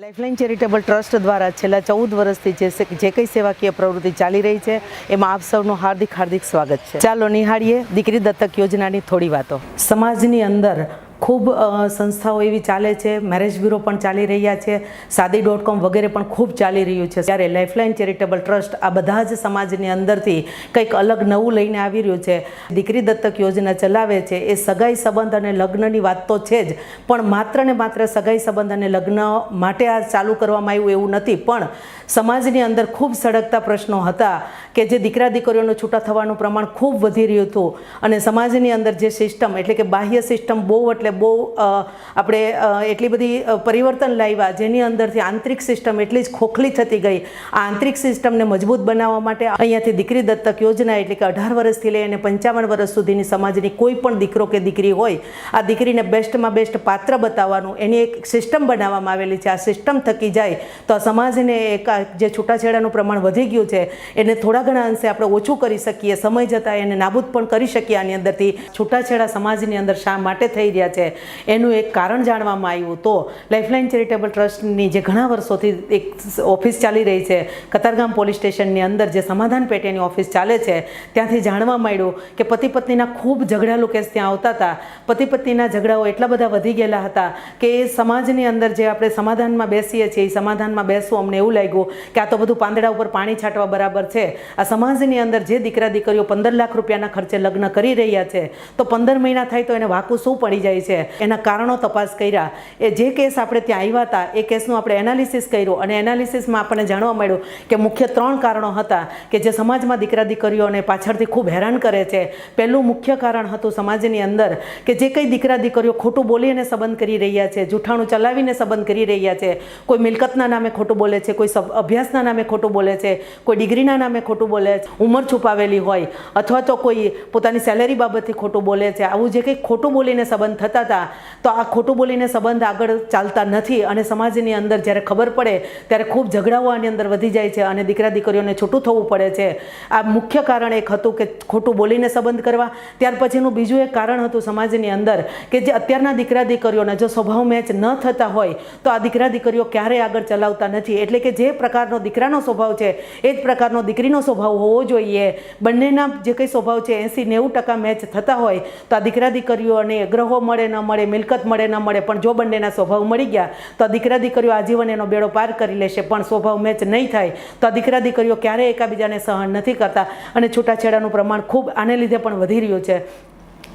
Lifeline charitable trust દ્વારા છેલ્લા ચૌદ વર્ષથી જે જે કંઈ સેવાકીય પ્રવૃત્તિ ચાલી રહી છે, એમાં આપ સૌનું હાર્દિક હાર્દિક સ્વાગત છે. ચાલો નિહાળીએ દીકરી દત્તક યોજનાની થોડી વાતો. સમાજની અંદર ખૂબ સંસ્થાઓ એવી ચાલે છે મેરેજ બ્યુરો પણ ચાલી રહ્યા છે, સાદી ડોટ કોમ વગેરે પણ ખૂબ ચાલી રહ્યું છે. ત્યારે લાઇફલાઇન ચેરિટેબલ ટ્રસ્ટ આ બધા જ સમાજની અંદરથી કંઈક અલગ નવું લઈને આવી રહ્યું છે. દીકરી દત્તક યોજના ચલાવે છે, એ સગાઈ સંબંધ અને લગ્નની વાત તો છે જ, પણ માત્ર ને માત્ર સગાઈ સંબંધ અને લગ્ન માટે આ ચાલુ કરવામાં આવ્યું એવું નથી. પણ સમાજની અંદર ખૂબ સળગતા પ્રશ્નો હતા કે જે દીકરા દીકરીઓનું છૂટા થવાનું પ્રમાણ ખૂબ વધી રહ્યું હતું. અને સમાજની અંદર જે સિસ્ટમ એટલે કે બાહ્ય સિસ્ટમ બહુ એટલે બહુ આપણે એટલી બધી પરિવર્તન લાવ્યા, જેની અંદરથી આંતરિક સિસ્ટમ એટલી જ ખોખલી થતી ગઈ. આ આંતરિક સિસ્ટમને મજબૂત બનાવવા માટે અહીંયાથી દીકરી દત્તક યોજના એટલે કે અઢાર વર્ષથી લઈ અને પંચાવન વર્ષ સુધીની સમાજની કોઈ પણ દીકરો કે દીકરી હોય, આ દીકરીને બેસ્ટમાં બેસ્ટ પાત્ર બતાવવાનું, એની એક સિસ્ટમ બનાવવામાં આવેલી છે. આ સિસ્ટમ થકી જાય તો આ સમાજને એક જે છૂટાછેડાનું પ્રમાણ વધી ગયું છે, એને થોડા ઘણા અંશે આપણે ઓછું કરી શકીએ, સમય જતાં એને નાબૂદ પણ કરી શકીએ આની અંદરથી. છૂટાછેડા સમાજની અંદર શા માટે થઈ રહ્યા છે? એનું એક કારણ જાણવામાં આવ્યું તો લાઇફલાઇન ચેરિટેબલ ટ્રસ્ટની જે ઘણા વર્ષોથી એક ઓફિસ ચાલી રહી છે, કતારગામ પોલીસ સ્ટેશનની અંદર જે સમાધાન પેટેની ઓફિસ ચાલે છે, ત્યાંથી જાણવા માંડ્યું કે પતિ પત્નીના ખૂબ ઝઘડાલુ કેસ ત્યાં આવતા હતા. પતિ પત્નીના ઝઘડાઓ એટલા બધા વધી ગયેલા હતા કે એ સમાજની અંદર જે આપણે સમાધાનમાં બેસીએ છીએ, એ સમાધાનમાં બેસવું અમને એવું લાગ્યું કે આ તો બધું પાંદડા ઉપર પાણી છાંટવા બરાબર છે. આ સમાજની અંદર જે દીકરા દીકરીઓ પંદર લાખ રૂપિયાના ખર્ચે લગ્ન કરી રહ્યા છે, તો પંદર મહિના થાય તો એને વાકું શું પડી જાય છે. એના કારણો તપાસ કર્યા. એ જે કેસ આપણે ત્યાં આવ્યા હતા, એ કેસનું આપણે એનાલિસિસ કર્યું અને એનાલિસિસમાં આપણને જાણવા મળ્યું કે મુખ્ય ત્રણ કારણો હતા કે જે સમાજમાં દીકરા દીકરીઓને પાછળથી ખૂબ હેરાન કરે છે. પહેલું મુખ્ય કારણ હતું સમાજની અંદર કે જે કંઈ દીકરા દીકરીઓ ખોટું બોલીને સંબંધ કરી રહ્યા છે, જૂઠાણું ચલાવીને સંબંધ કરી રહ્યા છે, કોઈ મિલકતના નામે ખોટું બોલે છે, કોઈ અભ્યાસના નામે ખોટું બોલે છે, કોઈ ડિગ્રીના નામે ખોટું બોલે છે, ઉંમર છુપાવેલી હોય અથવા તો કોઈ પોતાની સેલેરી બાબતથી ખોટું બોલે છે, આવું જે કંઈ ખોટું બોલીને સંબંધ થતા હતા. તો આ ખોટું બોલીને સંબંધ આગળ ચાલતા નથી અને સમાજની અંદર જ્યારે ખબર પડે ત્યારે ખૂબ ઝઘડાઓ આની અંદર વધી જાય છે અને દીકરા દીકરીઓને છૂટું થવું પડે છે. આ મુખ્ય કારણ એક હતું કે ખોટું બોલીને સંબંધ કરવા. ત્યાર પછીનું બીજું એક કારણ હતું સમાજની અંદર કે જે અત્યારના દીકરા દીકરીઓના જો સ્વભાવ મેચ ન થતા હોય તો આ દીકરા દીકરીઓ ક્યારેય આગળ ચલાવતા નથી. એટલે કે જે પ્રકારનો દીકરાનો સ્વભાવ છે, એ જ પ્રકારનો દીકરીનો સ્વભાવ હોવો જોઈએ. બંનેના જે કંઈ સ્વભાવ છે, એંસી નેવું ટકા મેચ થતા હોય તો આ દીકરા દીકરીઓને ગ્રહો મળે ન મળે, મિલકત મળે, ન મળે, પણ જો બંનેના સ્વભાવ મળી ગયા, તો દીકરા દીકરીઓ આજીવન એનો બેડો પાર કરી લેશે, પણ સ્વભાવ મેચ નહીં થાય, તો દીકરા દીકરીઓ ક્યારેય એકાબીજાને સહન નથી કરતા. અને છૂટાછેડાનું પ્રમાણ ખૂબ આને લીધે પણ વધી રહ્યું છે.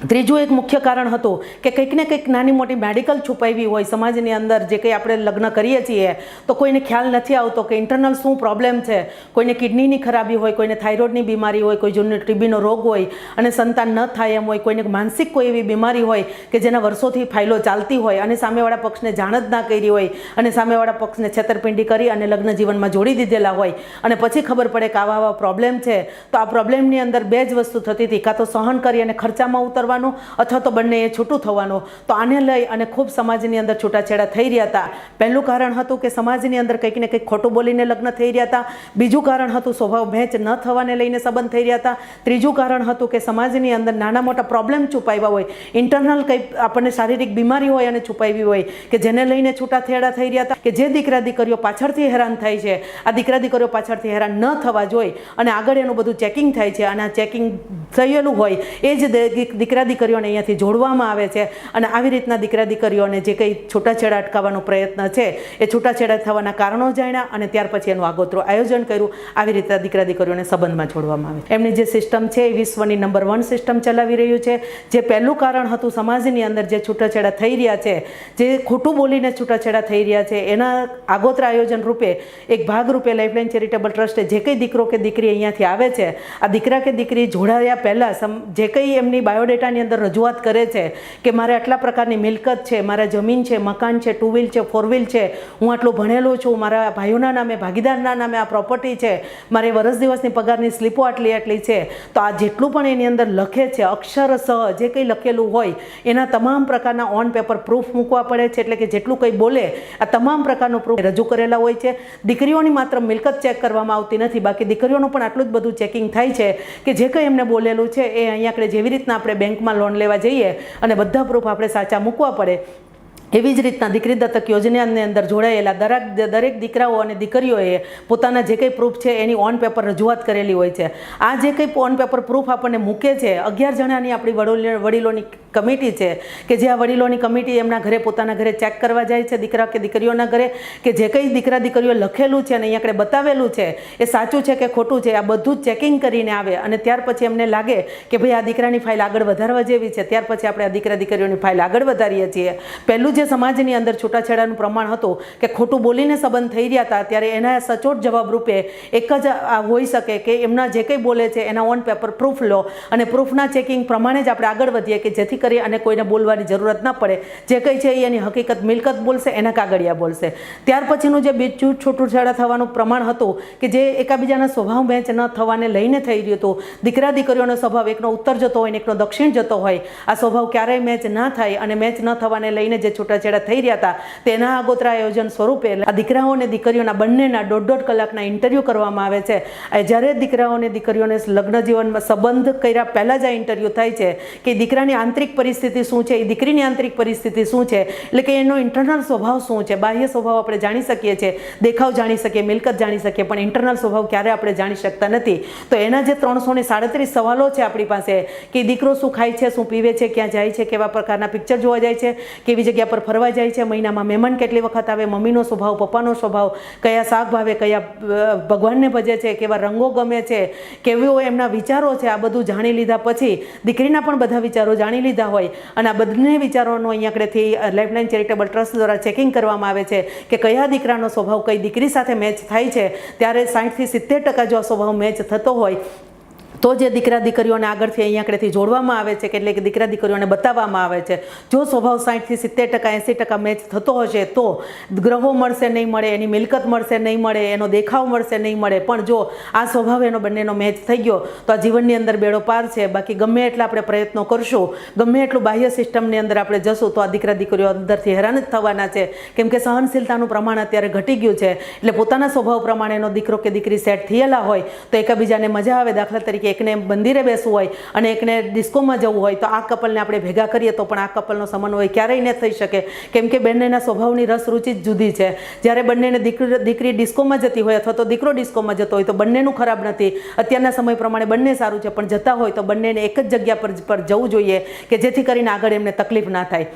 ત્રીજું એક મુખ્ય કારણ હતું કે કંઈક ને કંઈક નાની મોટી મેડિકલ છુપાવી હોય, સમાજની અંદર જે કંઈ આપણે લગ્ન કરીએ છીએ, તો કોઈને ખ્યાલ નથી આવતો કે ઇન્ટરનલ શું પ્રોબ્લેમ છે. કોઈને કિડનીની ખરાબી હોય, કોઈને થાઇરોઇડની બીમારી હોય, કોઈ જૂનો ટીબીનો રોગ હોય અને સંતાન ન થાય એમ હોય, કોઈને માનસિક કોઈ એવી બીમારી હોય કે જેના વર્ષોથી ફાઇલો ચાલતી હોય અને સામેવાળા પક્ષને જાણ જ ના કરી હોય અને સામેવાળા પક્ષને છેતરપિંડી કરી અને લગ્ન જીવનમાં જોડી દીધેલા હોય અને પછી ખબર પડે કે આવા આવા પ્રોબ્લેમ છે, તો આ પ્રોબ્લેમની અંદર બે જ વસ્તુ થતી હતી. કાં તો સહન કરી અને ખર્ચામાં ઉતરવાનું અથવા તો બંને એ છૂટું થવાનું. તો આને લઈ અને ખૂબ સમાજની અંદર છૂટાછેડા થઈ રહ્યા હતા. પહેલું કારણ હતું કે સમાજની અંદર કંઈક ને કંઈક ખોટું બોલીને લગ્ન થઈ રહ્યા હતા. બીજું કારણ હતું સ્વભાવ ભેંચ ન થવાને લઈને સંબંધ થઈ રહ્યા હતા. ત્રીજું કારણ હતું કે સમાજની અંદર નાના મોટા પ્રોબ્લેમ છુપાવ્યા હોય. ઇન્ટરનલ કંઈ આપણને શારીરિક બીમારી હોય અને છુપાવી હોય કે જેને લઈને છૂટાછેડા થઈ રહ્યા હતા. કે જે દીકરા દીકરીઓ પાછળથી હેરાન થાય છે. આ દીકરા દીકરીઓ પાછળથી હેરાન ન થવા જોઈએ. અને આગળ એનું બધું ચેકિંગ થાય છે. અને આ ચેકિંગ થયેલું હોય એ જ દે- દીકરા દીકરીઓને અહીંયાથી જોડવામાં આવે છે અને આવી રીતના દીકરા દીકરીઓને જે કંઈ છૂટાછેડા અટકાવવાનો પ્રયત્ન છે, એ છૂટાછેડા થવાના કારણો જાણ્યા અને ત્યાર પછી એનું આગોતરું આયોજન કર્યું. આવી રીતના દીકરા દીકરીઓને સંબંધમાં જોડવામાં આવે. એમની જે સિસ્ટમ છે, એ વિશ્વની નંબર વન સિસ્ટમ ચલાવી રહ્યું છે. જે પહેલું કારણ હતું સમાજની અંદર જે છૂટાછેડા થઈ રહ્યા છે, જે ખોટું બોલીને છૂટાછેડા થઈ રહ્યા છે, એના આગોતરા આયોજન રૂપે એક ભાગ રૂપે લાઇફલાઇન ચેરિટેબલ ટ્રસ્ટે જે કંઈ દીકરો કે દીકરી અહીંયાથી આવે છે, આ દીકરા કે દીકરી જોડાયા પહેલાં જે કંઈ એમની બાયોડેટાની અંદર રજૂઆત કરે છે કે મારે આટલા પ્રકારની મિલકત છે, મારા જમીન છે, મકાન છે ટુ વ્હીલ છે ફોર વ્હીલ છે, હું આટલું ભણેલો છું, મારા ભાઈઓના નામે, ભાગીદારના નામે આ પ્રોપર્ટી છે, મારે વરસ દિવસની પગારની સ્લીપો આટલી આટલી છે, તો આ જેટલું પણ એની અંદર લખે છે અક્ષરસહ જે કંઈ લખેલું હોય, એના તમામ પ્રકારના ઓન પેપર પ્રૂફ મૂકવા પડે છે, એટલે કે જેટલું કંઈ બોલે, આ તમામ પ્રકારનું પ્રૂફ રજૂ કરેલા હોય છે. દીકરીઓની માત્ર મિલકત ચેક કરવામાં આવતી નથી, બાકી દીકરીઓનું પણ આટલું જ બધું ચેકિંગ થાય છે કે જે કંઈ એમને બોલેલું છે, એ અહીંયા આપણે જેવી રીતના આપણે બેંકમાં લોન લેવા જઈએ અને બધા પ્રૂફ આપણે સાચા મૂકવા પડે. એવી જ રીતના દીકરી દત્તક યોજનાની અંદર જોડાયેલા દરેક દરેક દીકરાઓ અને દીકરીઓએ પોતાના જે કંઈ પ્રૂફ છે એની ઓન પેપર રજૂઆત કરેલી હોય છે. આ જે કંઈ ઓન પેપર પ્રૂફ આપણને મૂકે છે, અગિયાર જણાની આપણી વડીલો, વડીલોની કમિટી છે કે જે આ વડીલોની કમિટી એમના ઘરે પોતાના ઘરે ચેક કરવા જાય છે દીકરા કે દીકરીઓના ઘરે કે જે કંઈ દીકરા દીકરીઓ લખેલું છે અને અહીંયા આપણે બતાવેલું છે એ સાચું છે કે ખોટું છે, આ બધું જ ચેકિંગ કરીને આવે અને ત્યાર પછી એમને લાગે કે ભાઈ આ દીકરાની ફાઇલ આગળ વધારવા જેવી છે, ત્યાર પછી આપણે આ દીકરા દીકરીઓની ફાઇલ આગળ વધારીએ છીએ. પહેલું જે સમાજની અંદર છૂટાછેડાનું પ્રમાણ હતું કે ખોટું બોલીને સંબંધ થઈ રહ્યા હતા, ત્યારે એના સચોટ જવાબ રૂપે એક જ હોઈ શકે કે એમના જે કંઈ બોલે છે એના ઓન પેપર પ્રૂફ લો અને પ્રૂફના ચેકિંગ પ્રમાણે જ આપણે આગળ વધીએ કે જેથી કરી અને કોઈને બોલવાની જરૂરત ન પડે. જે કંઈ છે એની હકીકત મિલકત બોલશે, એના કાગળિયા બોલશે. ત્યાર પછીનું જે બીજું છૂટુછેડા થવાનું પ્રમાણ હતું, કે જે એકાબીજાના સ્વભાવ મેચ ન થવાને લઈને થઈ રહ્યું હતું. દીકરા દીકરીઓનો સ્વભાવ એકનો ઉત્તર જતો હોય ને એકનો દક્ષિણ જતો હોય. આ સ્વભાવ ક્યારેય મેચ ના થાય અને મેચ ન થવાને લઈને જે છૂટાછેડા થઈ રહ્યા હતા, તેના આગોતરા આયોજન સ્વરૂપે આ દીકરાઓ અને દીકરીઓના બંનેના દોઢ દોઢ કલાકના ઇન્ટરવ્યૂ કરવામાં આવે છે. જ્યારે દીકરાઓ અને દીકરીઓને લગ્ન જીવનમાં સંબંધ કર્યા પહેલાં જ આ ઇન્ટરવ્યૂ થાય છે, કે દીકરાની આંતરિક પરિસ્થિતિ શું છે? એ દીકરીની આંતરિક પરિસ્થિતિ શું છે? એટલે કે એનો ઇન્ટરનલ સ્વભાવ શું છે? બાહ્ય સ્વભાવ આપણે જાણી શકીએ છીએ, દેખાવ જાણી શકીએ, મિલકત જાણી શકીએ, પણ ઇન્ટરનલ સ્વભાવ ક્યારે આપણે જાણી શકતા નથી? તો એના જે ત્રણસો ને સાડત્રીસ સવાલો છે આપણી પાસે, કે દીકરો શું ખાય છે, શું પીવે છે, ક્યાં જાય છે, કેવા પ્રકારના પિક્ચર જોવા જાય છે, કેવી જગ્યા પર ફરવા જાય છે, મહિનામાં મહેમાન કેટલી વખત આવે, મમ્મીનો સ્વભાવ, પપ્પાનો સ્વભાવ, કયા શાક ભાવે, કયા ભગવાનને ભજે છે, કેવા રંગો ગમે છે, કેવો એમના વિચારો છે, આ બધું જાણી લીધા પછી દીકરીના પણ બધા વિચારો જાણી લીધા હોય. અને આ બંને વિચારોનું અહીંયા આગળથી લાઈફલાઇન ચેરિટેબલ ટ્રસ્ટ દ્વારા ચેકિંગ કરવામાં આવે છે કે કયા દીકરાનો સ્વભાવ કઈ દીકરી સાથે મેચ થાય છે. ત્યારે સાઠથી સિત્તેર ટકા જો આ સ્વભાવ મેચ થતો હોય તો જે દીકરા દીકરીઓને આગળથી અહીંયા આગળથી જોડવામાં આવે છે કે એટલે કે દીકરા દીકરીઓને બતાવવામાં આવે છે, જો સ્વભાવ સાઠથી સિત્તેર ટકા, એંસી ટકા મેચ થતો હશે, તો ગ્રહો મળશે નહીં મળે, એની મિલકત મળશે નહીં મળે, એનો દેખાવ મળશે નહીં મળે, પણ જો આ સ્વભાવ એનો બંનેનો મેચ થઈ ગયો, તો આ જીવનની અંદર બેડો પાર છે, બાકી ગમે એટલા આપણે પ્રયત્નો કરશું, ગમે એટલું બાહ્ય સિસ્ટમની અંદર આપણે જશું, તો આ દીકરા દીકરીઓ અંદરથી હેરાન જ થવાના છે, કેમ કે સહનશીલતાનું પ્રમાણ અત્યારે ઘટી ગયું છે, એટલે પોતાના સ્વભાવ પ્રમાણેનો દીકરો કે દીકરી સેટ થયેલા હોય, તો એકબીજાને મજા આવે, દાખલા તરીકે એકને મંદિરે બેસવું હોય અને એકને ડિસ્કોમાં જવું હોય તો આ કપલને આપણે ભેગા કરીએ તો પણ આ કપલનો સમન્વય ક્યારેય ન થઈ શકે. કેમ કે બંનેના સ્વભાવની રસ રુચિ જ જુદી છે. જ્યારે બંનેને દીકરી દીકરી ડિસ્કોમાં જતી હોય અથવા તો દીકરો ડિસ્કોમાં જતો હોય તો બંનેનું ખરાબ નથી. અત્યારના સમય પ્રમાણે બંને સારું છે, પણ જતા હોય તો બંનેને એક જ જગ્યા પર જવું જોઈએ કે જેથી કરીને આગળ એમને તકલીફ ના થાય.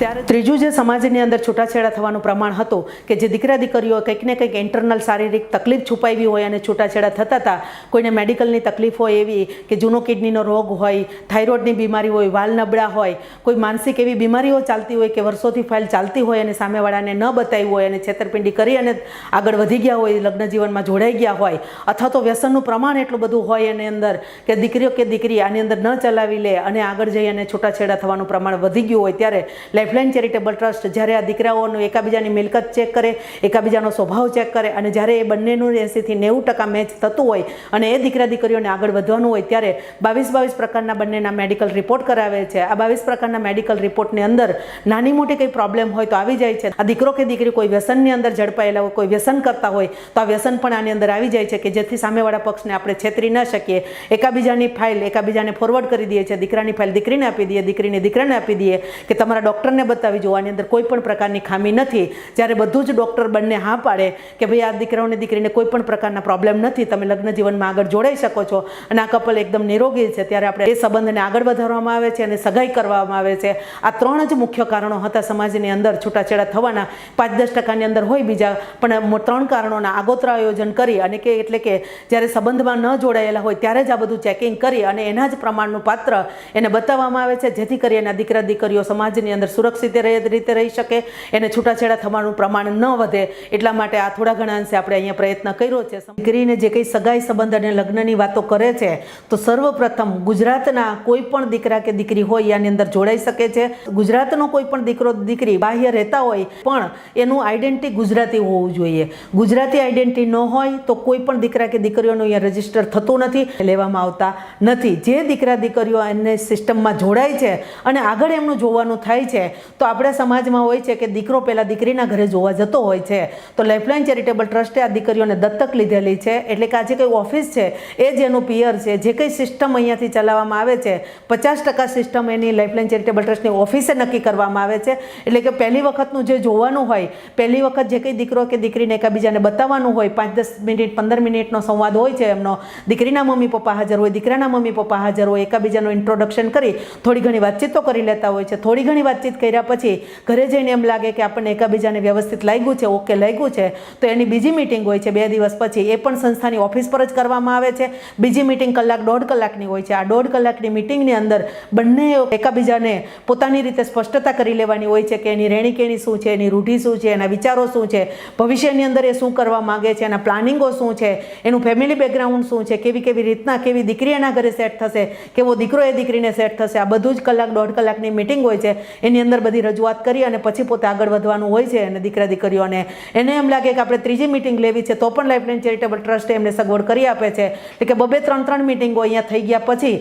ત્યારે ત્રીજું જે સમાજની અંદર છૂટાછેડા થવાનું પ્રમાણ હતું કે જે દીકરા દીકરીઓ કંઈક ને કંઈક ઇન્ટરનલ શારીરિક તકલીફ છુપાવી હોય અને છૂટાછેડા થતા હતા, કોઈને મેડિકલની તકલીફ હોય એવી કે જૂનો કિડનીનો રોગ હોય, થાઇરોઇડની બીમારી હોય, વાલ નબળા હોય, કોઈ માનસિક એવી બીમારીઓ ચાલતી હોય કે વર્ષોથી ફાઇલ ચાલતી હોય અને સામેવાળાને ન બતાવી હોય અને છેતરપિંડી કરી અને આગળ વધી ગયા હોય, લગ્ન જીવનમાં જોડાઈ ગયા હોય, અથવા તો વ્યસનનું પ્રમાણ એટલું બધું હોય એની અંદર કે દીકરીઓ કે દીકરી આની અંદર ન ચલાવી લે અને આગળ જઈ અને છૂટાછેડા થવાનું પ્રમાણ વધી ગયું હોય ત્યારે લાઈફલાઇન ચેરિટેબલ ટ્રસ્ટ જ્યારે આ દીકરાઓનું એકાબીજાની મિલકત ચેક કરે, એકાબીજાનો સ્વભાવ ચેક કરે અને જ્યારે એ બંનેનું એંસીથી નેવું ટકા મેચ થતું હોય અને એ દીકરા દીકરીઓને આગળ વધવાનું હોય ત્યારે બાવીસ બાવીસ પ્રકારના બંનેના મેડિકલ રિપોર્ટ કરાવે છે. આ બાવીસ પ્રકારના મેડિકલ રિપોર્ટની અંદર નાની મોટી કંઈ પ્રોબ્લેમ હોય તો આવી જાય છે. આ દીકરો કે દીકરી કોઈ વ્યસનની અંદર ઝડપાયેલા હોય, કોઈ વ્યસન કરતા હોય, તો આ વ્યસન પણ આની અંદર આવી જાય છે કે જેથી સામેવાળા પક્ષને આપણે છેતરી ન શકીએ. એકાબીજાની ફાઇલ એકાબીજાને ફોરવર્ડ કરી દઈએ છીએ, દીકરાની ફાઇલ દીકરીને આપી દઈએ, દીકરીને દીકરાને આપી દઈએ કે તમારા ડૉક્ટરને બતાવી જુઓ અંદર કોઈ પણ પ્રકારની ખામી નથી, જ્યારે બધું જ ડૉક્ટર બંને હા પાડે કે ભાઈ આ દીકરાઓને દીકરીને કોઈ પણ પ્રકારના પ્રોબ્લેમ નથી, તમે લગ્ન જીવનમાં આગળ જોડાઈ શકો છો અને આ કપલ એકદમ નિરોગી છે, ત્યારે આપણે એ સંબંધને આગળ વધારવામાં આવે છે અને સગાઈ કરવામાં આવે છે. આ ત્રણ જ મુખ્ય કારણો હતા સમાજની અંદર છૂટાછેડા થવાના. પાંચ દસ ટકાની અંદર હોય બીજા, પણ ત્રણ કારણોના આગોતરા આયોજન કરી અને કે એટલે કે જ્યારે સંબંધમાં ન જોડાયેલા હોય ત્યારે જ આ બધું ચેકિંગ કરી અને એના જ પ્રમાણનું પાત્ર એને બતાવવામાં આવે છે, જેથી કરીને આ દીકરા દીકરીઓ સમાજની અંદર સુરક્ષિત રહે- રીતે રહી શકે, એને છૂટાછેડા થવાનું પ્રમાણ ન વધે, એટલા માટે આ થોડા ઘણા અંશે આપણે અહીંયા પ્રયત્ન કર્યો છે. દીકરીને જે કંઈ સગાઈ સંબંધ અને લગ્નની વાતો કરે છે, તો સર્વપ્રથમ ગુજરાતના કોઈ પણ દીકરા કે દીકરી હોય આની અંદર જોડાઈ શકે છે. ગુજરાતનો કોઈ પણ દીકરો, દીકરી બાહ્ય રહેતા હોય, પણ એનું આઈડેન્ટિટી ગુજરાતી હોવું જોઈએ. ગુજરાતી આઈડેન્ટિટી ન હોય તો કોઈ પણ દીકરા કે દીકરીઓનું અહીંયા રજિસ્ટર થતું નથી, લેવામાં આવતા નથી. જે દીકરા દીકરીઓ એને સિસ્ટમમાં જોડાય છે અને આગળ એમનું જોવાનું થાય છે તો આપણા સમાજમાં હોય છે કે દીકરો પહેલાં દીકરીના ઘરે જોવા જતો હોય છે. તો લાઈફલાઇન ચેરિટેબલ ટ્રસ્ટે આ દીકરીઓને દત્તક લીધેલી છે. એટલે કે આજે કંઈ ઓફિસ છે, એ જ એનું પિયર છે. જે કંઈ સિસ્ટમ અહીંયાથી ચલાવવામાં આવે છે, પચાસ ટકા સિસ્ટમ એની લાઈફલાઇન ચેરિટેબલ ટ્રસ્ટની ઓફિસે નક્કી કરવામાં આવે છે. એટલે કે પહેલી વખતનું જે જોવાનું હોય, પહેલી વખત જે કંઈ દીકરો કે દીકરીને એકબીજાને બતાવવાનું હોય, પાંચ દસ મિનિટ, પંદર મિનિટનો સંવાદ હોય છે એમનો, દીકરીના મમ્મી પપ્પા હાજર હોય, દીકરાના મમ્મી પપ્પા હાજર હોય, એકબીજાનું ઇન્ટ્રોડક્શન કરી, થોડી ઘણી વાતચીત તો કરી લેતા હોય છે. થોડી ઘણી વાતચીત કર્યા પછી ઘરે જઈને એમ લાગે કે આપણને એકબીજાને વ્યવસ્થિત લાગ્યું છે, ઓકે લાગ્યું છે, તો એની બીજી મિટિંગ હોય છે, બે દિવસ પછી એ પણ સંસ્થાની ઓફિસ પર જ કરવામાં આવે છે. બીજી મિટિંગ કલાક, દોઢ કલાકની હોય છે. આ દોઢ કલાકની મિટિંગની અંદર બંને એકબીજાને પોતાની રીતે સ્પષ્ટતા કરી લેવાની હોય છે કે એની રહેણીકેણી શું છે, એની રૂઢી શું છે, એના વિચારો શું છે, ભવિષ્યની અંદર એ શું કરવા માગે છે, એના પ્લાનિંગો શું છે, એનું ફેમિલી બેકગ્રાઉન્ડ શું છે, કેવી કેવી રીતના કેવી દીકરી એના ઘરે સેટ થશે, કેવો દીકરો એ દીકરીને સેટ થશે, આ બધું જ કલાક, દોઢ કલાકની મિટિંગ હોય છે. એની અંદર બધી રજૂઆત કરી અને પછી પોતે આગળ વધવાનું હોય છે અને દીકરા દીકરીઓને. એને એમ લાગે કે આપણે ત્રીજી મિટિંગ લેવી છે તો પણ લાઈફલાઇન ચેરિટેબલ ટ્રસ્ટે એમને સગવડ કરી આપે છે. એટલે કે બબે ત્રણ ત્રણ મિટિંગો અહીંયા થઈ ગયા પછી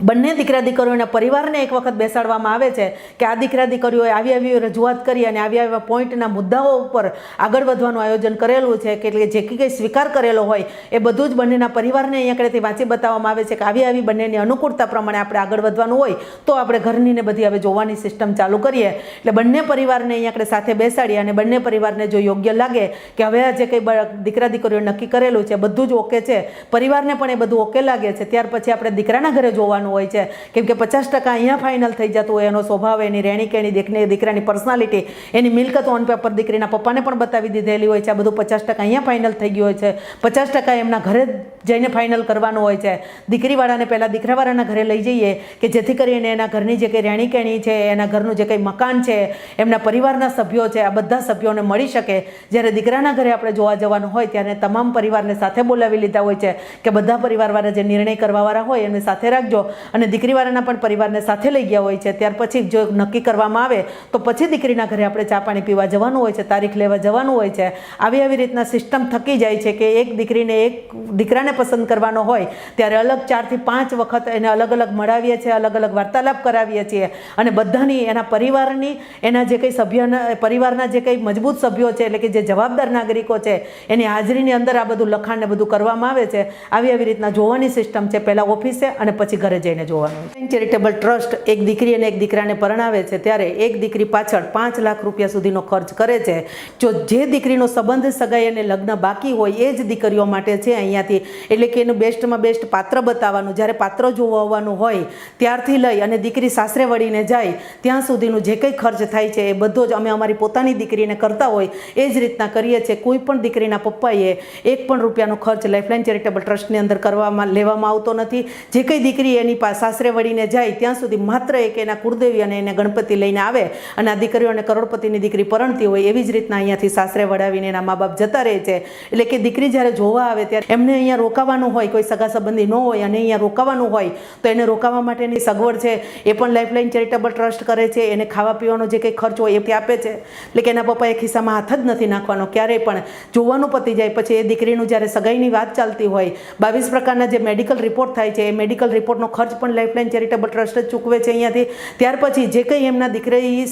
બંને દીકરા દીકરીઓના પરિવારને એક વખત બેસાડવામાં આવે છે કે આ દીકરા દીકરીઓએ આવી આવી રજૂઆત કરી અને આવી આવ્યા પોઈન્ટના મુદ્દાઓ ઉપર આગળ વધવાનું આયોજન કરેલું છે કે એટલે જે કંઈ સ્વીકાર કરેલો હોય એ બધું જ બંનેના પરિવારને અહીંયા કડેથી વાંચી બતાવવામાં આવે છે કે આવી આવી બંનેની અનુકૂળતા પ્રમાણે આપણે આગળ વધવાનું હોય તો આપણે ઘરની ને બધી હવે જોવાની સિસ્ટમ ચાલુ કરીએ. એટલે બંને પરિવારને અહીંયા આપણે સાથે બેસાડીએ અને બંને પરિવારને જો યોગ્ય લાગે કે હવે આ જે કંઈ દીકરા દીકરીઓ નક્કી કરેલું છે, બધું જ ઓકે છે, પરિવારને પણ એ બધું ઓકે લાગે છે, ત્યાર પછી આપણે દીકરાના ઘરે જોવાનું હોય છે. કેમ કે પચાસ ટકા અહીંયા ફાઇનલ થઈ જતું હોય, એનો સ્વભાવ, એની રહેણી કેણી દીકરી દીકરાની પર્સનાલિટી એની મિલકત ઓન પેપર દીકરીના પપ્પાને પણ બતાવી દીધેલી હોય છે. આ બધું પચાસ ટકા અહીંયા ફાઇનલ થઈ ગયું હોય છે. પચાસ ટકા એમના ઘરે જઈને ફાઇનલ કરવાનું હોય છે. દીકરીવાળાને પહેલાં દીકરાવાળાના ઘરે લઈ જઈએ કે જેથી કરીને એના ઘરની જે કંઈ રહેણી કેણી છે, એના ઘરનું જે કંઈ મકાન છે, એમના પરિવારના સભ્યો છે, આ બધા સભ્યોને મળી શકે. જ્યારે દીકરાના ઘરે આપણે જોવા જવાનું હોય, ત્યારે તમામ પરિવારને સાથે બોલાવી લીધા હોય છે કે બધા પરિવારવાળા જે નિર્ણય કરવાવાળા હોય, એમને સાથે રાખજો. અને દીકરીવાળાના પણ પરિવારને સાથે લઈ ગયા હોય છે. ત્યાર પછી જો નક્કી કરવામાં આવે, તો પછી દીકરીના ઘરે આપણે ચા પાણી પીવા જવાનું હોય છે, તારીખ લેવા જવાનું હોય છે. આવી આવી રીતના સિસ્ટમ થકી જાય છે કે એક દીકરીને એક દીકરાને પસંદ કરવાનો હોય, ત્યારે અલગ ચારથી પાંચ વખત એને અલગ અલગ મળાવીએ છીએ, અલગ અલગ વાર્તાલાપ કરાવીએ છીએ. અને બધાની એના પરિવારની, એના જે કંઈ સભ્યના, પરિવારના જે કંઈ મજબૂત સભ્યો છે, એટલે કે જે જવાબદાર નાગરિકો છે, એની હાજરીની અંદર આ બધું લખાણ ને બધું કરવામાં આવે છે. આવી આવી રીતના જોવાની સિસ્ટમ છે. પહેલાં ઓફિસે અને પછી ઘરે જઈને જોવાનું. ચેરિટેબલ ટ્રસ્ટ એક દીકરી અને એક દીકરાને પરણાવે છે, ત્યારે એક દીકરી પાછળ પાંચ લાખ રૂપિયા સુધીનો ખર્ચ કરે છે. જો જે દીકરીનો સંબંધ સગાઈ અને લગ્ન બાકી હોય, એ જ દીકરીઓ માટે છે અહીંયાથી. એટલે કે એનું બેસ્ટમાં બેસ્ટ પાત્ર બતાવવાનું. જ્યારે પાત્ર જોવાનું હોય, ત્યારથી લઈ અને દીકરી સાસરે વળીને જાય, ત્યાં સુધીનું જે કંઈ ખર્ચ થાય છે, એ બધો જ અમે અમારી પોતાની દીકરીને કરતા હોય, એ જ રીતના કરીએ છીએ. કોઈ પણ દીકરીના પપ્પાએ એક પણ રૂપિયાનો ખર્ચ લાઇફલાઇન ચેરિટેબલ ટ્રસ્ટની અંદર કરવામાં લેવામાં આવતો નથી. જે કંઈ દીકરી એની પાસે સાસરે વળીને જાય, ત્યાં સુધી માત્ર એક એના કુળદેવી અને એને ગણપતિ લઈને આવે અને આ દીકરીઓને કરોડપતિની દીકરી પરણતી હોય એવી જ રીતના અહીંયાથી સાસરે વળાવીને એના મા બાપ જતા રહે છે. એટલે કે દીકરી જ્યારે જોવા આવે ત્યારે એમને અહીંયા રોકાવાનું હોય, કોઈ સગા સંબંધી ન હોય અને અહીંયા રોકાવાનું હોય, તો એને રોકાવા માટેની સગવડ છે. એ પણ લાઇફલાઇન ચેરિટેબલ ટ્રસ્ટ કરે છે. એને ખાવા પીવાનો જે કંઈ ખર્ચ હોય એ આપે છે. એટલે કે એના પપ્પાએ ખિસ્સામાં હાથ જ નથી નાખવાનો ક્યારેય પણ. જોવાનું પતી જાય, પછી એ દીકરીનું જ્યારે સગાઈની વાત ચાલતી હોય, બાવીસ પ્રકારના જે મેડિકલ રિપોર્ટ થાય છે, એ મેડિકલ રિપોર્ટનો ખર્ચ પણ લાઈફલાઇન ચેરિટેબલ ટ્રસ્ટ જ ચૂકવે છે અહીંયાથી. ત્યાર પછી જે કંઈ એમના દીકરી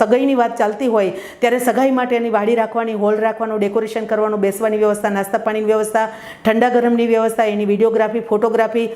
સગાઈની વાત ચાલતી હોય, ત્યારે સગાઈ માટેની વાડી રાખવાની, હોલ રાખવાનું ડેકોરેશન કરવાનું, બેસવાની વ્યવસ્થા, નાસ્તા પાણીની વ્યવસ્થા, ઠંડા ગરમની વ્યવસ્થા, એની વિડીયોગ્રાફી ફોટોગ્રાફી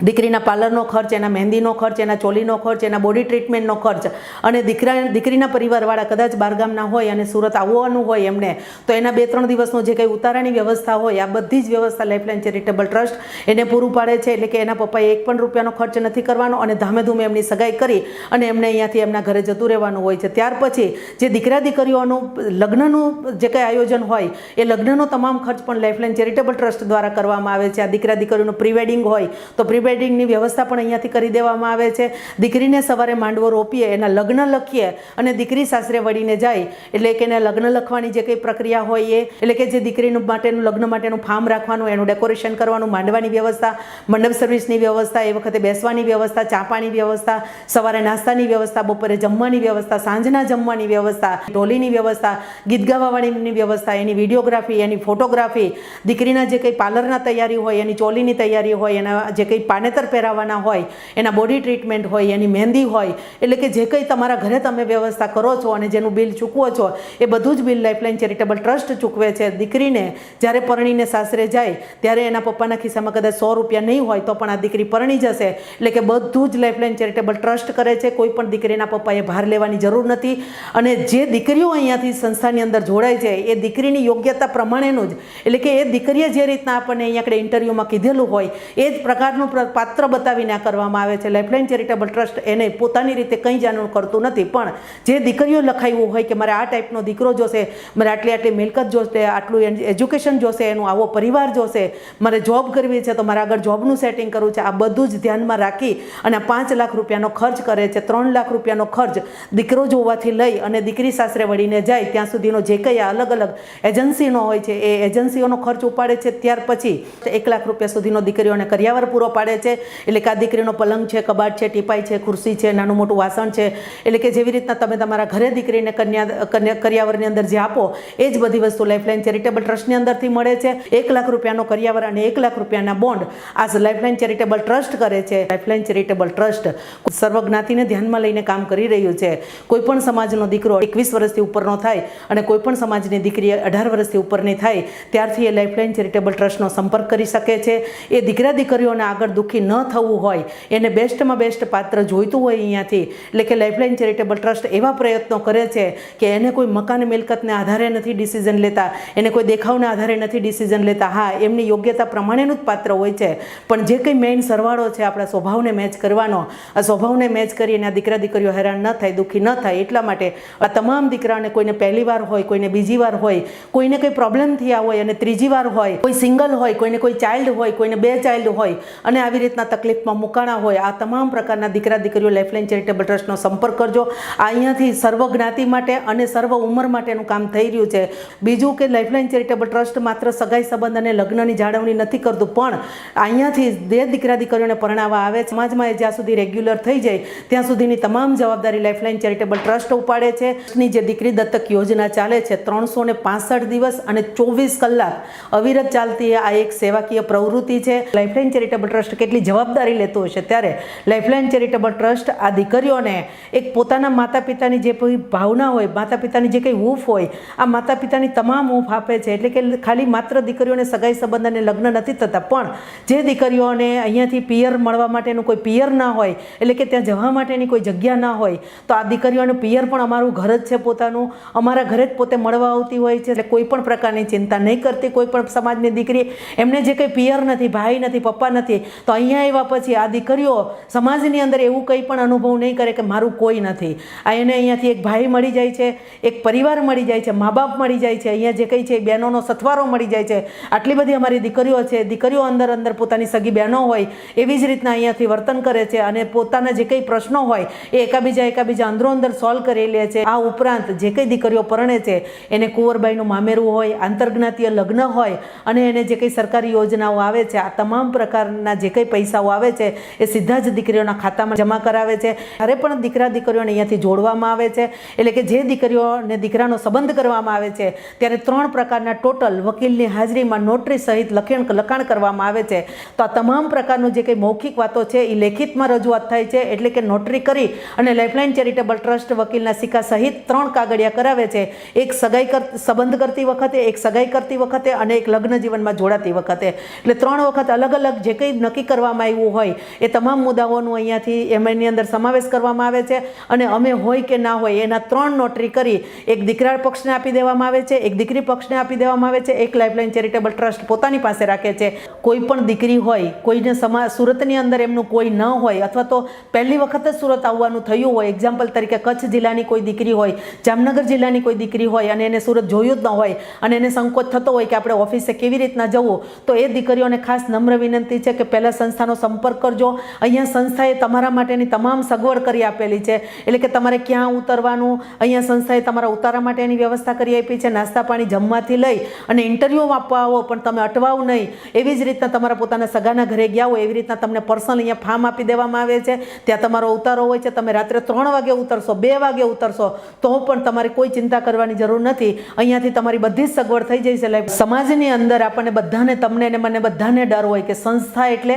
દીકરીના પાર્લરનો ખર્ચ, એના મહેંદીનો ખર્ચ, એના ચોલીનો ખર્ચ, એના બોડી ટ્રીટમેન્ટનો ખર્ચ. અને દીકરા, દીકરીના પરિવારવાળા કદાચ બારગામના હોય અને સુરત આવવાનું હોય એમને, તો એના બે, ત્રણ દિવસનો જે કંઈ ઉતારાની વ્યવસ્થા હોય, આ બધી જ વ્યવસ્થા લાઇફલાઇન ચેરિટેબલ ટ્રસ્ટ એને પૂરું પાડે છે. એટલે કે એના પપ્પાએ એક પણ રૂપિયાનો ખર્ચ નથી કરવાનો અને ધામે ધૂમે એમની સગાઈ કરી અને એમને અહીંયાથી એમના ઘરે જતું રહેવાનું હોય છે. ત્યાર પછી જે દીકરા દીકરીઓનું લગ્નનું જે કંઈ આયોજન હોય, એ લગ્નનો તમામ ખર્ચ પણ લાઇફલાઇન ચેરિટેબલ ટ્રસ્ટ દ્વારા કરવામાં આવે છે. આ દીકરા દીકરીનું પ્રી વેડિંગ હોય, તો પ્રી વેડિંગની વ્યવસ્થા પણ અહીંયાથી કરી દેવામાં આવે છે. દીકરીને સવારે માંડવો રોપીએ, એના લગ્ન લખીએ અને દીકરી સાસરે વળીને જાય. એટલે કે એને લગ્ન લખવાની જે કંઈ પ્રક્રિયા હોય એ, એટલે કે જે દીકરીનું માટેનું, લગ્ન માટેનું ફાર્મ રાખવાનું, એનું ડેકોરેશન કરવાનું, માંડવાની વ્યવસ્થા, મંડપ સર્વિસની વ્યવસ્થા, એ વખતે બેસવાની વ્યવસ્થા, ચાપાની વ્યવસ્થા, સવારે નાસ્તાની વ્યવસ્થા, બપોરે જમવાની વ્યવસ્થા, સાંજના જમવાની વ્યવસ્થા, ઢોલીની વ્યવસ્થા, ગીત ગાવાની વ્યવસ્થા, એની વિડીયોગ્રાફી, એની ફોટોગ્રાફી, દીકરીના જે કંઈ પાર્લરના તૈયારી હોય, એની ચોલીની તૈયારી હોય, એના જે કંઈ પાનેતર પહેરાવવાના હોય, એના બોડી ટ્રીટમેન્ટ હોય, એની મહેંદી હોય, એટલે કે જે કંઈ તમારા ઘરે તમે વ્યવસ્થા કરો છો અને જેનું બિલ ચૂકવો છો, એ બધું જ બિલ લાઇફલાઇન ચેરિટેબલ ટ્રસ્ટ ચૂકવે છે દીકરીને. જ્યારે પરણીને સાસરે જાય, ત્યારે એના પપ્પાના ખિસ્સામાં કદાચ સો રૂપિયા નહીં હોય, તો પણ આ દીકરી પરણી જશે. એટલે કે બધું જ લાઇફલાઇન ચેરિટેબલ ટ્રસ્ટ કરે છે, કોઈ પણ દીકરીના પપ્પાએ ભાર લેવાની જરૂર નથી. અને જે દીકરીઓ અહીંયાથી સંસ્થાની અંદર જોડાય છે, એ દીકરીની યોગ્યતા પ્રમાણેનું જ. એટલે કે એ દીકરીએ જે રીતના આપણને અહીંયા આપણે ઇન્ટરવ્યૂમાં કીધેલું હોય, એ જ પ્રકારનું પ્ર- પાત્ર બતાવીને આ કરવામાં આવે છે. લાઇફલાઇન ચેરિટેબલ ટ્રસ્ટ એને પોતાની રીતે કંઈ જાણવું કરતું નથી. પણ જે દીકરીઓ લખાયું હોય કે મારે આ ટાઈપનો દીકરો જોશે, મારે આટલી આટલી મિલકત જોશે, આટલું એજ્યુકેશન જોશે, એનું આવો પરિવાર જોશે, મારે જોબ કરવી છે તો મારે આગળ જોબનું સેટિંગ કરવું છે, આ બધું જ ધ્યાનમાં રાખી અને પાંચ લાખ રૂપિયાનો ખર્ચ કરે છે, ત્રણ લાખ રૂપિયાનો ખર્ચ દીકરો જોવાથી લઈ અને દીકરી સાસરે વળીને જાય, ત્યાં સુધીનો જે કંઈ અલગ અલગ એજન્સીનો હોય છે, એ એજન્સીઓનો ખર્ચ ઉપાડે છે, ત્યાર પછી એક લાખ રૂપિયા સુધીનો દીકરીઓને કરિયાવર પૂરો પાડે છે. એટલે કે આ દીકરીનો પલંગ છે, કબાટ છે, ટીપાઈ છે, ખુરશી છે, નાનું મોટું વાસણ છે. એટલે કે જેવી રીતના તમે તમારા ઘરે દીકરીને કન્યા કન્યા, કરિયાવરની અંદર જે આપો, એ જ બધી વસ્તુ લાઇફલાઇન ચેરિટેબલ ટ્રસ્ટની અંદરથી મળે છે. એક લાખ રૂપિયાનો કરિયાવર અને એક લાખ રૂપિયાના બોન્ડ આ લાઇફલાઇન ચેરિટેબલ ટ્રસ્ટ કરે છે. લાઇફલાઇન ચેરિટેબલ ટ્રસ્ટ સર્વજ્ઞાતિને ધ્યાનમાં લઈને કામ કરી રહ્યું છે. કોઈપણ સમાજનો દીકરો એકવીસ વર્ષથી ઉપરનો થાય અને કોઈપણ સમાજની દીકરી અઢાર વર્ષથી ઉપરની થાય, ત્યારથી એ લાઇફલાઇન ચેરિટેબલ ટ્રસ્ટનો સંપર્ક કરી શકે છે. એ દીકરા દીકરીઓને આગળ દુઃખી ન થવું હોય, એને બેસ્ટમાં બેસ્ટ પાત્ર જોઈતું હોય અહીંયાથી. એટલે કે લાઇફલાઇન ચેરિટેબલ ટ્રસ્ટ એવા પ્રયત્નો કરે છે કે એને કોઈ મકાન મિલકતને આધારે નથી ડિસિઝન લેતા, એને કોઈ દેખાવના આધારે નથી ડિસિઝન લેતા. હા, એમની યોગ્યતા પ્રમાણેનું જ પાત્ર હોય છે. પણ જે કંઈ મેઇન સરવાળો છે આપણા સ્વભાવને મેચ કરવાનો, આ સ્વભાવને મેચ કરીને આ દીકરા દીકરીઓ હેરાન ન થાય, દુઃખી ન થાય, એટલા માટે આ તમામ દીકરાને કોઈને પહેલી વાર હોય, કોઈને બીજી વાર હોય, કોઈને કંઈ પ્રોબ્લેમ થયા હોય અને ત્રીજી વાર હોય, કોઈ સિંગલ હોય, કોઈને કોઈ ચાઇલ્ડ હોય, કોઈને બે ચાઇલ્ડ હોય, અને આવી રીતના તકલીફમાં મુકાણા હોય, આ તમામ પ્રકારના દીકરા દીકરીઓ લાઇફલાઇન ચેરિટેબલ ટ્રસ્ટનો સંપર્ક કરજો. આ અહીંયાથી સર્વ જ્ઞાતિ માટે અને સર્વ ઉંમર માટેનું કામ થઈ રહ્યું છે. બીજું કે લાઇફલાઇન ચેરિટેબલ ટ્રસ્ટ માત્ર સગાઈ સંબંધ અને લગ્નની જાળવણી નથી કરતું, પણ અહીંયાથી જે દીકરા દીકરીઓને પરણાવવા આવે, સમાજમાં એ જ્યાં સુધી રેગ્યુલર થઈ જાય, ત્યાં સુધીની તમામ જવાબદારી લાઇફલાઇન ચેરિટેબલ ટ્રસ્ટ ઉપાડે છે. ની જે દીકરી દત્તક યોજના ચાલે છે, ત્રણસો ને પાસઠ દિવસ અને ચોવીસ કલાક અવિરત ચાલતી આ એક સેવાકીય પ્રવૃત્તિ છે. લાઇફલાઇન ચેરિટેબલ ટ્રસ્ટ કેટલી જવાબદારી લેતો હશે ત્યારે લાઇફલાઇન ચેરિટેબલ ટ્રસ્ટ આ દીકરીઓને એક પોતાના માતા પિતાની જે કોઈ ભાવના હોય માતા પિતાની જે કંઈ હૂફ હોય, આ માતા પિતાની તમામ હૂફ આપે છે. એટલે કે ખાલી માત્ર દીકરીઓને સગાઈ સંબંધ અને લગ્ન નથી થતા. પણ જે દીકરીઓને અહીંયાથી પિયર મળવા માટેનું કોઈ પિયર ના હોય, એટલે કે ત્યાં જવા માટેની કોઈ જગ્યા ના હોય, તો આ દીકરીઓને પિયર પણ અમારું ઘર જ છે પોતાનું. અમારા ઘરે જ પોતે મળવા આવતી હોય છે. એટલે કોઈ પણ પ્રકારની ચિંતા નહીં કરતી કોઈ પણ સમાજની દીકરી. એમને જે કંઈ પિયર નથી, ભાઈ નથી, પપ્પા નથી, તો અહીંયા આવ્યા પછી આ દીકરીઓ સમાજની અંદર એવું કંઈ પણ અનુભવ નહીં કરે કે મારું કોઈ નથી. આ એને અહીંયાથી એક ભાઈ મળી જાય છે, એક પરિવાર મળી જાય છે મા બાપ મળી જાય છે, અહીંયા જે કંઈ છે એ બહેનોનો સથવારો મળી જાય છે. આટલી બધી અમારી દીકરીઓ છે, દીકરીઓ અંદર અંદર પોતાની સગી બહેનો હોય, એવી જ રીતના અહીંયાથી વર્તન કરે છે અને પોતાના જે કંઈ પ્રશ્નો હોય એ એકાબીજા એકાબીજા અંદરો અંદર સોલ્વ કરી લે છે. આ ઉપરાંત જે કંઈ દીકરીઓ પરણે છે, એને કુંવરબાઈનું મામેરું હોય, આંતરજ્ઞાતીય લગ્ન હોય અને એને જે કંઈ સરકારી યોજનાઓ આવે છે, આ તમામ પ્રકારના જે કંઈ પૈસાઓ આવે છે, એ સીધા જ દીકરીઓના ખાતામાં જમા કરાવે છે. જ્યારે પણ દીકરા દીકરીઓને અહીંયાથી જોડવામાં આવે છે, એટલે કે જે દીકરીઓને દીકરાનો સંબંધ કરવામાં આવે છે, ત્યારે ત્રણ પ્રકારના ટોટલ વકીલની હાજરીમાં નોટરી સહિત લખણ લખાણ કરવામાં આવે છે. તો આ તમામ પ્રકારનું જે કંઈ મૌખિક વાતો છે એ લેખિતમાં રજૂઆત થાય છે, એટલે કે નોટરી કરી અને લાઇફલાઇન ચેરિટેબલ ટ્રસ્ટ વકીલના સિક્કા સહિત ત્રણ કાગળિયા કરાવે છે. એક સગાઈ કર, સંબંધ કરતી વખતે, એક સગાઈ કરતી વખતે અને એક લગ્ન જીવનમાં જોડાતી વખતે. એટલે ત્રણ વખત અલગ અલગ જે કંઈ નક્કી કરવામાં આવ્યું હોય, એ તમામ મુદ્દાઓનું અહીંયાથી એમની અંદર સમાવેશ કરવામાં આવે છે. અને અમે હોય કે ના હોય, એના ત્રણ નોટરી કરી એક દીકરા પક્ષને આપી દેવામાં આવે છે, એક દીકરી પક્ષને આપી દેવામાં આવે છે, એક લાઇફલાઇન ચેરિટેબલ ટ્રસ્ટ પોતાની પાસે રાખે છે. કોઈ પણ દીકરી હોય, કોઈને સમા, સુરતની અંદર એમનું કોઈ ન હોય, અથવા તો પહેલી વખત જ સુરત આવવાનું થયું હોય એક્ઝામ્પલ તરીકે કચ્છ જિલ્લાની કોઈ દીકરી હોય, જામનગર જિલ્લાની કોઈ દીકરી હોય, અને એને સુરત જોયું જ ન હોય, અને એને સંકોચ થતો હોય કે આપણે ઓફિસે કેવી રીતના જવું, તો એ દીકરીઓને ખાસ નમ્ર વિનંતી છે કે પહેલાં સંસ્થાનો સંપર્ક કરજો. અહીંયા સંસ્થાએ તમારા માટેની તમામ સગવડ કરી આપેલી છે. એટલે કે તમારે ક્યાં ઉતરવાનું, અહીંયા સંસ્થાએ તમારા ઉતારા માટેની વ્યવસ્થા કરી આપી છે. નાસ્તા પાણી જમવાથી લઈ અને ઇન્ટરવ્યૂ આપવા આવો પણ તમે અટવાવ નહીં. એવી જ રીતના તમારા પોતાના સગાના ઘરે ગયા હોય, એવી રીતના તમને પર્સનલ અહીંયા ફાર્મ આપી દેવામાં આવે છે. ત્યાં તમારો ઉતારો હોય છે. તમે રાત્રે ત્રણ વાગે ઉતરશો, બે વાગે ઉતરશો, તો પણ તમારે કોઈ ચિંતા કરવાની જરૂર નથી. અહીંયાથી તમારી બધી જ સગવડ થઈ જશે એટલે સમાજની અંદર આપણને બધાને, તમને ને મને બધાને ડર હોય કે સંસ્થા એટલે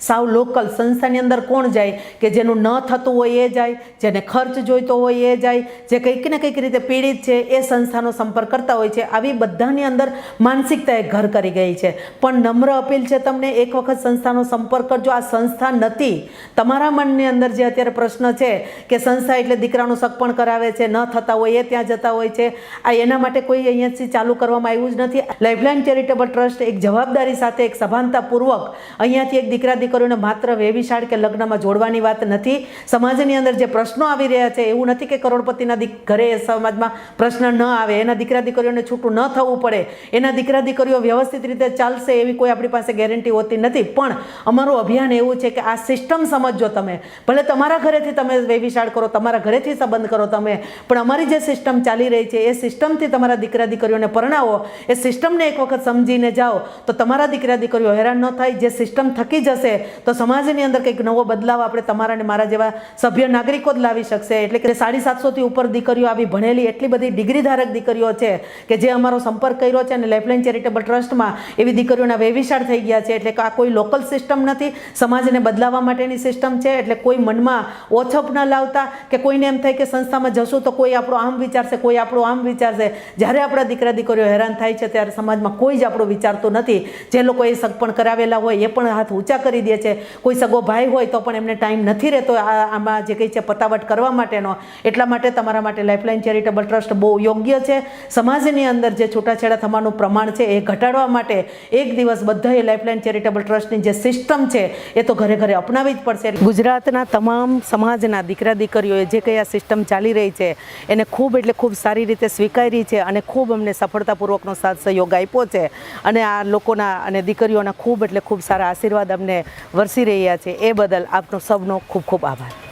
સાવ લોકલ સંસ્થાની અંદર કોણ જાય? કે જેનું ન થતું હોય એ જાય, જેને ખર્ચ જોઈતો હોય એ જાય, જે કંઈક ને કંઈક રીતે પીડિત છે એ સંસ્થાનો સંપર્ક કરતા હોય છે. આવી બધાની અંદર માનસિકતા એક ઘર કરી ગઈ છે. પણ નમ્ર અપીલ છે તમને, એક વખત સંસ્થાનો સંપર્ક કરજો. આ સંસ્થા નથી. તમારા મનની અંદર જે અત્યારે પ્રશ્ન છે કે સંસ્થા એટલે દીકરાનું સગપણ કરાવે છે, ન થતા હોય એ ત્યાં જતા હોય છે, આ એના માટે કોઈ અહીંયાથી ચાલુ કરવામાં આવ્યું જ નથી. લાઇફલાઇન ચેરિટેબલ ટ્રસ્ટ એક જવાબદારી સાથે, એક સભાનતાપૂર્વક અહીંયાથી એક દીકરા દીકરીઓને માત્ર વેવિશાળ કે લગ્નમાં જોડવાની વાત નથી. સમાજની અંદર જે પ્રશ્નો આવી રહ્યા છે, એવું નથી કે કરોડપતિના ઘરે સમાજમાં પ્રશ્ન ન આવે. એના દીકરા દીકરીઓને છૂટું ન થવું પડે. એના દીકરા દીકરીઓ વ્યવસ્થિત રીતે ચાલશે એવી કોઈ આપણી પાસે ગેરંટી હોતી નથી. પણ અમારું અભિયાન એવું છે કે આ સિસ્ટમ સમજજો તમે. ભલે તમારા ઘરેથી તમે વેવિશાળ કરો, તમારા ઘરેથી સંબંધ કરો તમે, પણ અમારી જે સિસ્ટમ ચાલી રહી છે, એ સિસ્ટમથી તમારા દીકરા દીકરીઓને પરણાવો. એ સિસ્ટમને એક વખત સમજીને જાઓ, તો તમારા દીકરા દીકરીઓ હેરાન ન થાય. જે સિસ્ટમ થકી જશે તો સમાજની અંદર કંઈક નવો બદલાવ આપણે તમારા અને મારા જેવા સભ્ય નાગરિકો જ લાવી શકશે. એટલે કે સાડી સાતસોથી ઉપર દીકરીઓ આવી ભણેલી એટલી બધી ડિગ્રી ધારક દીકરીઓ છે કે જે અમારો સંપર્ક કર્યો છે અને લાઇફલાઇન ચેરિટેબલ ટ્રસ્ટમાં એવી દીકરીઓના વેવિશાળ થઈ ગયા છે. એટલે કે આ કોઈ લોકલ સિસ્ટમ નથી. સમાજને બદલાવવા માટેની સિસ્ટમ છે. એટલે કોઈ મનમાં ઓછપ ન લાવતા કે કોઈને એમ થાય કે સંસ્થામાં જશું તો કોઈ આપણો આમ વિચારશે, કોઈ આપણો આમ વિચારશે. જ્યારે આપણા દીકરા દીકરીઓ હેરાન થાય છે, ત્યારે સમાજમાં કોઈ જ આપણો વિચારતો નથી. જે લોકો એ સગપણ કરાવેલા હોય એ પણ હાથ ઊંચા કરી દે છે. કોઈ સગો ભાઈ હોય તો પણ એમને ટાઈમ નથી રહેતો આમાં જે કંઈ છે પતાવટ કરવા માટેનો. એટલા માટે તમારા માટે લાઇફલાઇન ચેરિટેબલ ટ્રસ્ટ બહુ યોગ્ય છે. સમાજની અંદર જે છૂટાછેડા થવાનું પ્રમાણ છે એ ઘટાડવા માટે એક દિવસ બધાએ લાઇફલાઇન ચેરિટેબલ ટ્રસ્ટની જે સિસ્ટમ છે એ તો ઘરે ઘરે અપનાવી જ પડશે. ગુજરાતના તમામ સમાજના દીકરા દીકરીઓએ જે કંઈ આ સિસ્ટમ ચાલી રહી છે એને ખૂબ એટલે ખૂબ સારી રીતે સ્વીકારી છે અને ખૂબ અમને સફળતાપૂર્વકનો સાથ સહયોગ આપ્યો છે. અને આ લોકોના અને દીકરીઓના ખૂબ એટલે ખૂબ સારા આશીર્વાદ અમને વરસી રહ્યા છે. એ બદલ આપનો સૌનો ખૂબ ખૂબ આભાર.